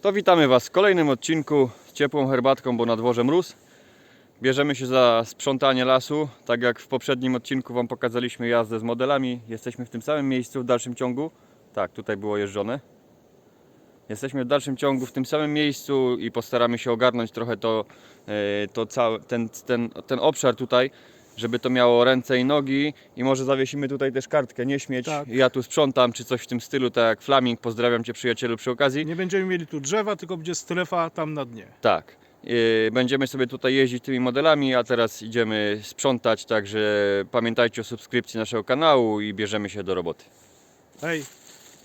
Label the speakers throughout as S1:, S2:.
S1: To witamy Was w kolejnym odcinku ciepłą herbatką, bo na dworze mróz. Bierzemy się za sprzątanie lasu. Tak jak w poprzednim odcinku Wam pokazaliśmy jazdę z modelami, jesteśmy w tym samym miejscu w dalszym ciągu. Tak, tutaj było jeżdżone. Jesteśmy w dalszym ciągu w tym samym miejscu i postaramy się ogarnąć trochę to, e, to cały, ten, ten, ten obszar tutaj, żeby to miało ręce i nogi i może zawiesimy tutaj też kartkę, nie śmieć,
S2: Tak.
S1: ja tu sprzątam, czy coś w tym stylu, tak jak Flaming, pozdrawiam Cię przyjacielu przy okazji.
S2: Nie będziemy mieli tu drzewa, tylko będzie strefa tam na dnie.
S1: Tak. Yy, Będziemy sobie tutaj jeździć tymi modelami, a teraz idziemy sprzątać, także pamiętajcie o subskrypcji naszego kanału i bierzemy się do roboty.
S2: Hej,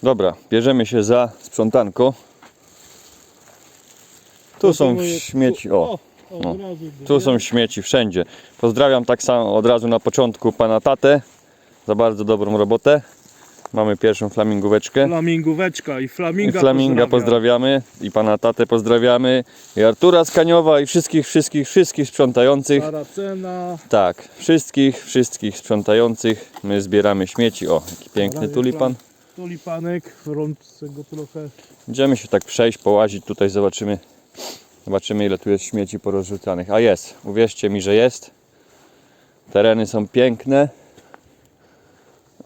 S1: Dobra, bierzemy się za sprzątanko. Tu są
S2: Proponuję-
S1: śmieci, o,
S2: o,
S1: no. tu są śmieci wszędzie. Pozdrawiam tak samo od razu na początku pana tatę za bardzo dobrą robotę. Mamy pierwszą flamingóweczkę.
S2: Flamingóweczka i
S1: I
S2: flaminga,
S1: Flaminga
S2: pozdrawia.
S1: pozdrawiamy i pana tatę pozdrawiamy i Artura z Kaniowa i wszystkich, wszystkich, wszystkich sprzątających.
S2: Saracena,
S1: Tak, wszystkich, wszystkich sprzątających. My zbieramy śmieci. O, jaki piękny
S2: Prawie
S1: tulipan.
S2: tulipanek, rączce go trochę.
S1: Będziemy się tak przejść, połazić tutaj, zobaczymy. Zobaczymy ile tu jest śmieci porozrzucanych. A jest, uwierzcie mi, że jest. Tereny są piękne.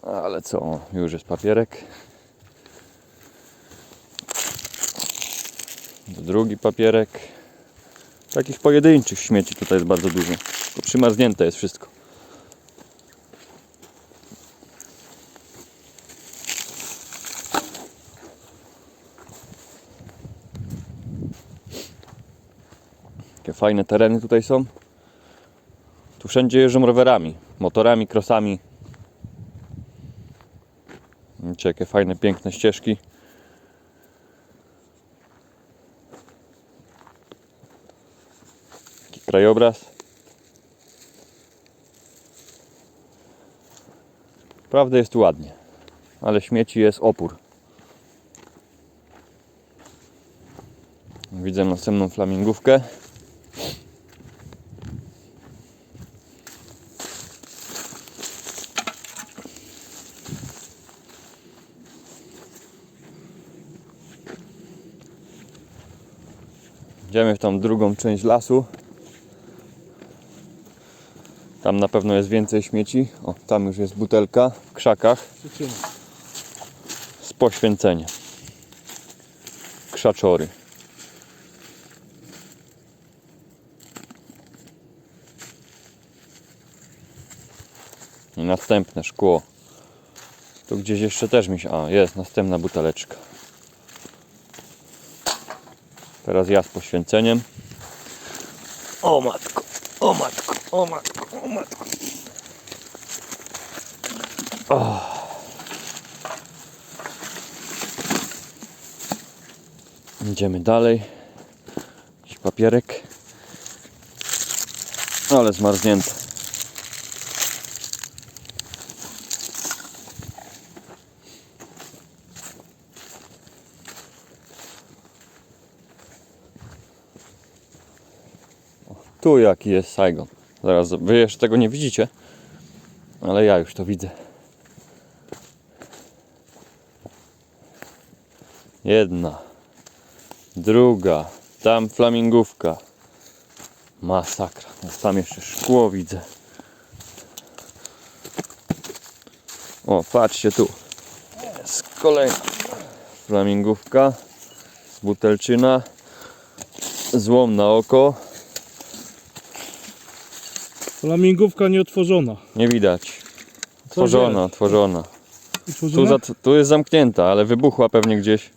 S1: Ale co, już jest papierek. Drugi papierek. Takich pojedynczych śmieci tutaj jest bardzo dużo. Przymarznięte jest wszystko. Fajne tereny tutaj są. Tu wszędzie jeżdżą rowerami, motorami, krosami. Widzicie, jakie fajne, piękne ścieżki. Taki krajobraz. Prawda jest tu ładnie, ale śmieci jest opór. Widzę następną flamingówkę. Idziemy w tą drugą część lasu. Tam na pewno jest więcej śmieci. O, tam już jest butelka w krzakach z poświęceniem. Krzaczory. I następne szkło. Tu gdzieś jeszcze też mi się. A, jest następna buteleczka. Teraz ja z poświęceniem. O matko, o matko, o matko, o matko. Idziemy dalej. Jakiś papierek. Ale zmarznięte. Tu jaki jest Saigon. Zaraz, wy jeszcze tego nie widzicie, ale ja już to widzę. Jedna. Druga. Tam flamingówka. Masakra. Tam jeszcze szkło widzę. O, patrzcie tu. Jest kolejna flamingówka. Butelczyna. Złom na oko.
S2: Flamingówka nieotworzona.
S1: Nie widać. Tworzona, tworzona. Tu, za, tu jest zamknięta, ale wybuchła pewnie gdzieś.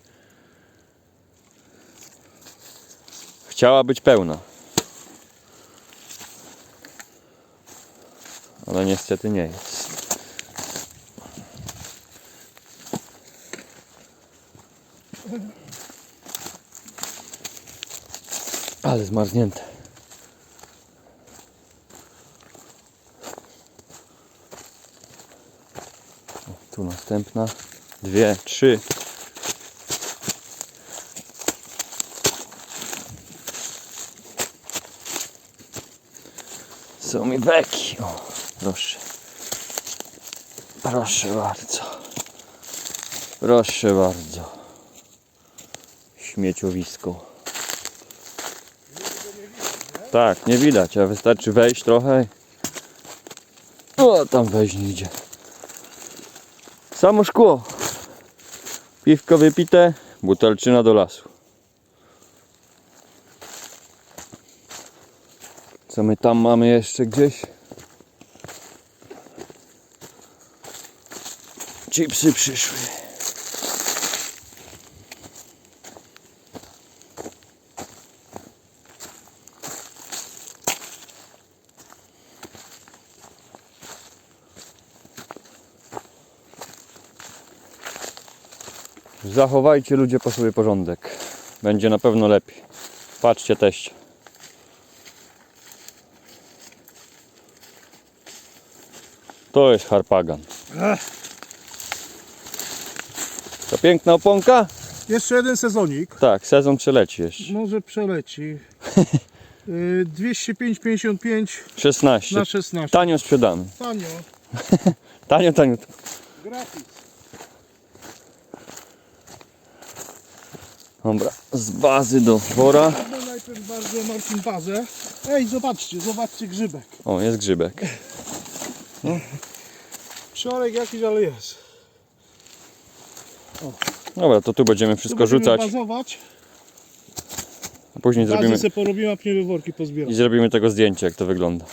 S1: Chciała być pełna. Ale niestety nie jest. Ale zmarznięte. Tu następna. Dwie, trzy. Są mi beki. O, proszę. Proszę bardzo. Proszę bardzo. śmieciowisko. Tak, nie widać, a wystarczy wejść trochę. O, tam wejść nie idzie. Samo szkło. Piwko wypite, butelczyna do lasu. Co my tam mamy jeszcze gdzieś? Chipsy przyszły. Zachowajcie ludzie po sobie porządek. Będzie na pewno lepiej. Patrzcie teść. To jest harpagan. To piękna oponka?
S2: Jeszcze jeden sezonik.
S1: Tak, sezon przeleci jeszcze.
S2: Może przeleci. Y, 205,55
S1: 16.
S2: na 16.
S1: Tanio sprzedamy.
S2: Tanio.
S1: Tanio, tanio.
S2: Gratis.
S1: Dobra, z bazy do wora.
S2: No najpierw bardzo Marcin bazę. Ej, zobaczcie, zobaczcie grzybek.
S1: O, jest grzybek.
S2: Przeorek jakiś, ale jest.
S1: Dobra, to tu będziemy wszystko
S2: Tu będziemy
S1: rzucać.
S2: bazować.
S1: A później
S2: Bazę
S1: zrobimy,
S2: sobie porobimy, a pniemy worki
S1: i zrobimy tego zdjęcie, jak to wygląda.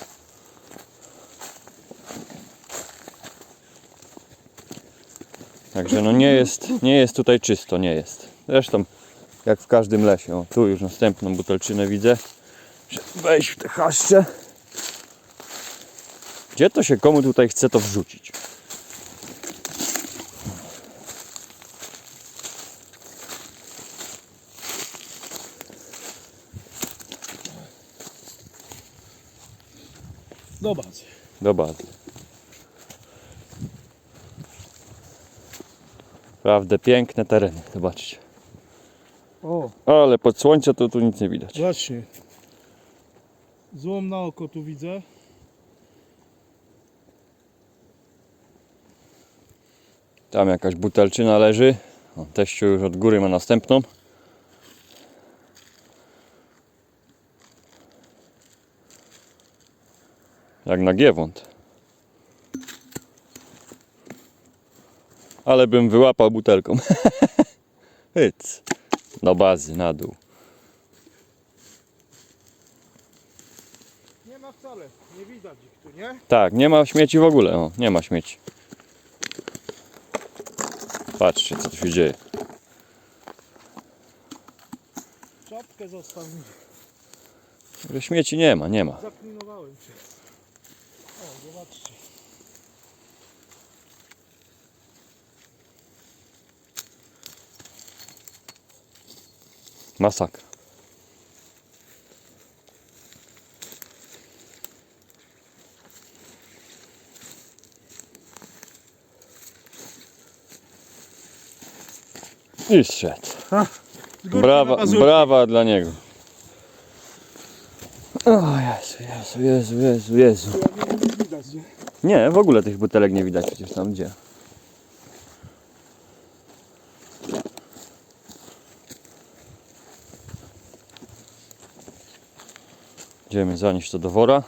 S1: Także no nie jest, nie jest tutaj czysto, nie jest. Zresztą jak w każdym lesie. O, tu już następną butelczynę widzę. Wejść w te chaszcze. Gdzie to się komu tutaj chce to wrzucić?
S2: Do bazy.
S1: Do bazy. Naprawdę piękne tereny, zobaczcie.
S2: O,
S1: Ale pod słońce to tu nic nie widać.
S2: właśnie. Złom na oko tu widzę.
S1: Tam jakaś butelczyna leży. O, teściu już od góry ma następną. Jak na giewont. Ale bym wyłapał butelką. Hyc. Do bazy, na dół.
S2: Nie ma wcale, nie widać ich tu, nie?
S1: Tak, nie ma śmieci w ogóle. O, nie ma śmieci. Patrzcie, co tu się dzieje.
S2: Czapkę zostaw mi.
S1: Że Śmieci nie ma, nie ma.
S2: Zaklinowałem się. O, zobaczcie.
S1: Masakra. I
S2: na
S1: Brawa, brawa dla niego. O Jezu, Jezu, Jezu, Jezu, Jezu.
S2: Nie,
S1: w ogóle tych butelek nie widać przecież tam gdzie. Idziemy zanieść to do wora,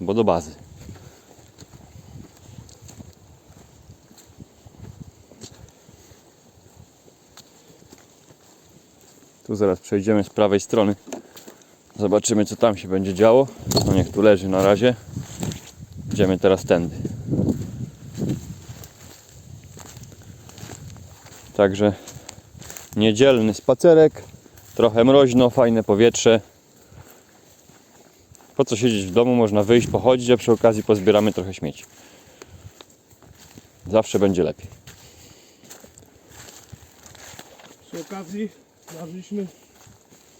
S1: bo do bazy. Tu zaraz przejdziemy z prawej strony. Zobaczymy co tam się będzie działo. No niech tu leży na razie. Idziemy teraz tędy. Także niedzielny spacerek, trochę mroźno, fajne powietrze. Po co siedzieć w domu, można wyjść, pochodzić, a przy okazji pozbieramy trochę śmieci. Zawsze będzie lepiej.
S2: Przy okazji znaleźliśmy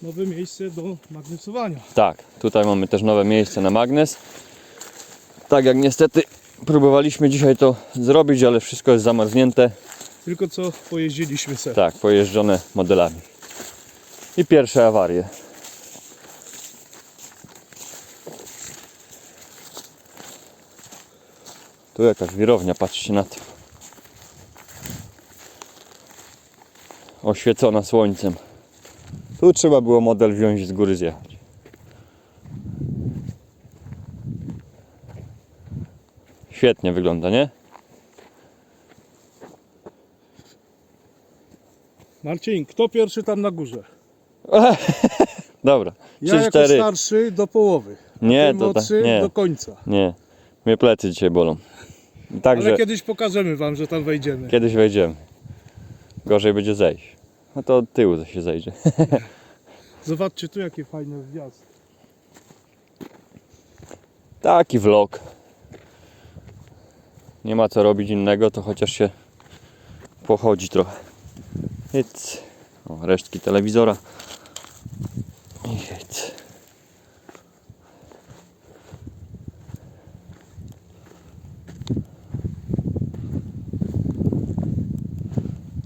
S2: nowe miejsce do magnesowania.
S1: Tak, tutaj mamy też nowe miejsce na magnes. Tak jak niestety próbowaliśmy dzisiaj to zrobić, ale wszystko jest zamarznięte.
S2: Tylko co pojeździliśmy se.
S1: Tak, pojeżdżone modelami. I pierwsze awarie. Tu jakaś wirownia, patrzcie na to. Oświecona słońcem. Tu trzeba było model wziąć z góry zjechać. Świetnie wygląda, nie?
S2: Marcin, kto pierwszy tam na górze?
S1: Dobra.
S2: Ja
S1: 3,
S2: jako
S1: 4.
S2: starszy do połowy.
S1: Nie,
S2: Ty
S1: to tak.
S2: młodszy
S1: Nie,
S2: do końca.
S1: nie. Mnie plecy dzisiaj bolą. Także
S2: Ale kiedyś pokażemy wam, że tam wejdziemy.
S1: kiedyś wejdziemy. Gorzej będzie zejść. No to od tyłu się zejdzie.
S2: Zobaczcie tu jakie fajne wjazd.
S1: Taki vlog. Nie ma co robić innego, to chociaż się pochodzi trochę. Hyc. O, resztki telewizora. I.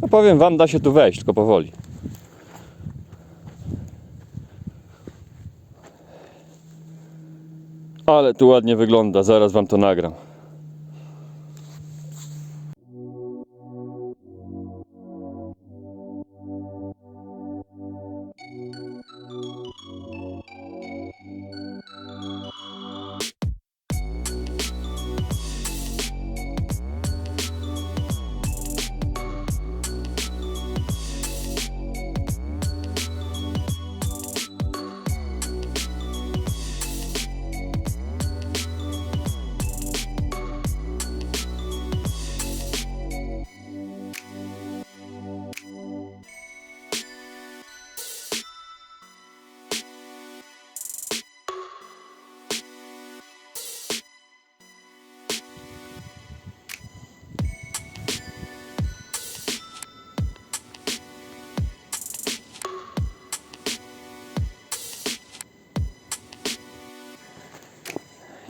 S1: No powiem wam, da się tu wejść, tylko powoli. Ale tu ładnie wygląda, zaraz wam to nagram.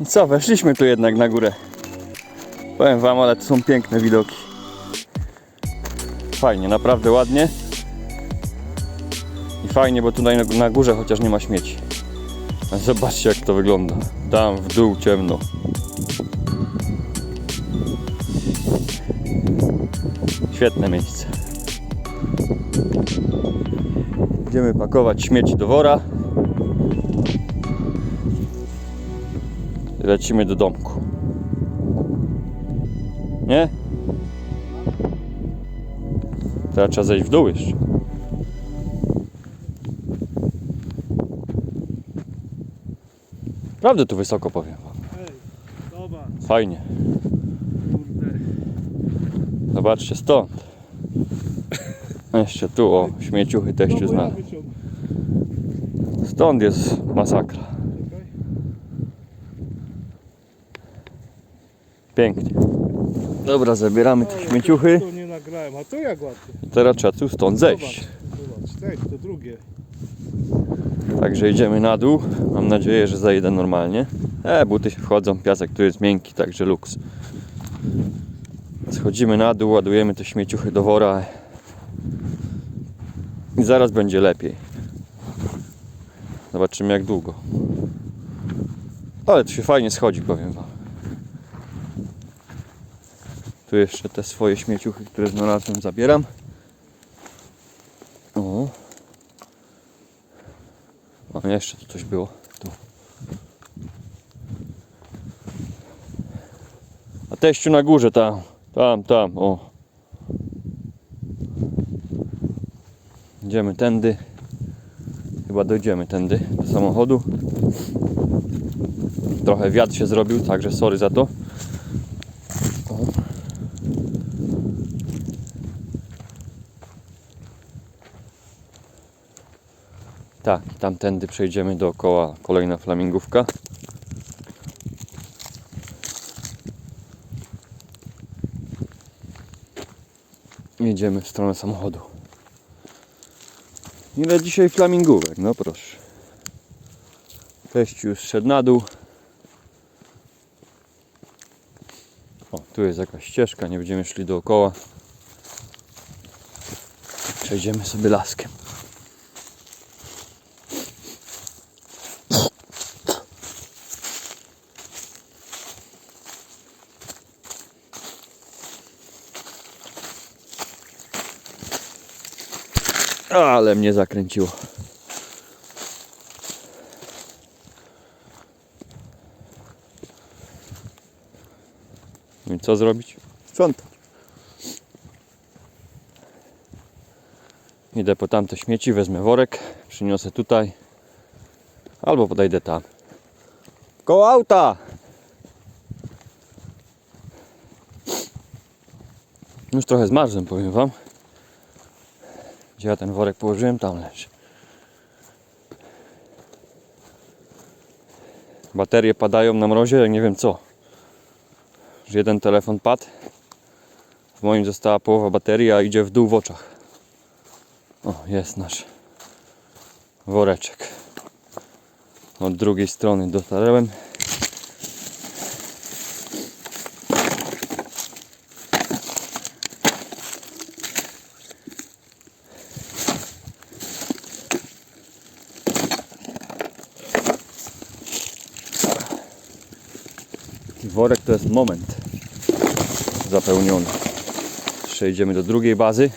S1: I co, weszliśmy tu jednak na górę. Powiem wam, ale to są piękne widoki. Fajnie, naprawdę ładnie. I fajnie, bo tutaj na, górze chociaż nie ma śmieci. Zobaczcie jak to wygląda. Tam w dół ciemno. Świetne miejsce. Idziemy pakować śmieci do wora. Lecimy do domku. Nie? Teraz trzeba zejść w dół jeszcze. Prawdę tu wysoko powiem wam. Fajnie. Zobaczcie stąd. Jeszcze tu o śmieciuchy teściu
S2: No wyciągnę.
S1: Stąd jest masakra. Pięknie. Dobra, zabieramy te śmieciuchy.
S2: To nie nagrałem, a to jak ładnie.
S1: Teraz trzeba tu stąd zejść.
S2: Zobacz, zobacz, tak, to drugie.
S1: Także idziemy na dół. Mam nadzieję, że zejdę normalnie. E, buty się wchodzą, piasek tu jest miękki, także luks. Schodzimy na dół, ładujemy te śmieciuchy do wora. I zaraz będzie lepiej. Zobaczymy jak długo. Ale tu się fajnie schodzi, powiem wam. Tu jeszcze te swoje śmieciuchy, które znalazłem, zabieram. O. O, jeszcze tu coś było. Tu. A teściu na górze tam. Tam, tam, o. Idziemy tędy. Chyba dojdziemy tędy do samochodu. Trochę wiatr się zrobił, także sorry za to. O. Tak, tamtędy przejdziemy dookoła kolejna flamingówka. Jedziemy w stronę samochodu. Ile dzisiaj flamingówek? No proszę. Teść już szedł na dół. O, tu jest jakaś ścieżka, nie będziemy szli dookoła. Przejdziemy sobie laskiem. Ale mnie zakręciło. No I co zrobić? Sprzątać. Idę po tamte śmieci, wezmę worek, przyniosę tutaj. Albo podejdę tam. Koło auta! Już trochę zmarzłem, powiem Wam. Gdzie ja ten worek położyłem, tam leży. Baterie padają na mrozie, jak nie wiem co. Już jeden telefon padł. W moim została połowa baterii, a idzie w dół w oczach. O, jest nasz woreczek. Od drugiej strony dotarłem. Jest moment zapełniony. Jeszcze idziemy do drugiej bazy.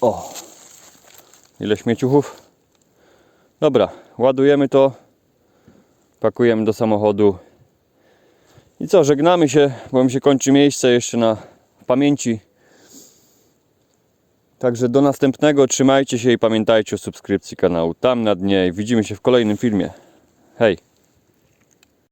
S1: O! Ile śmieciuchów? Dobra, ładujemy to, pakujemy do samochodu i co, żegnamy się, bo mi się kończy miejsce jeszcze na pamięci. Także do następnego, trzymajcie się i pamiętajcie o subskrypcji kanału tam na dnie widzimy się w kolejnym filmie. Hej!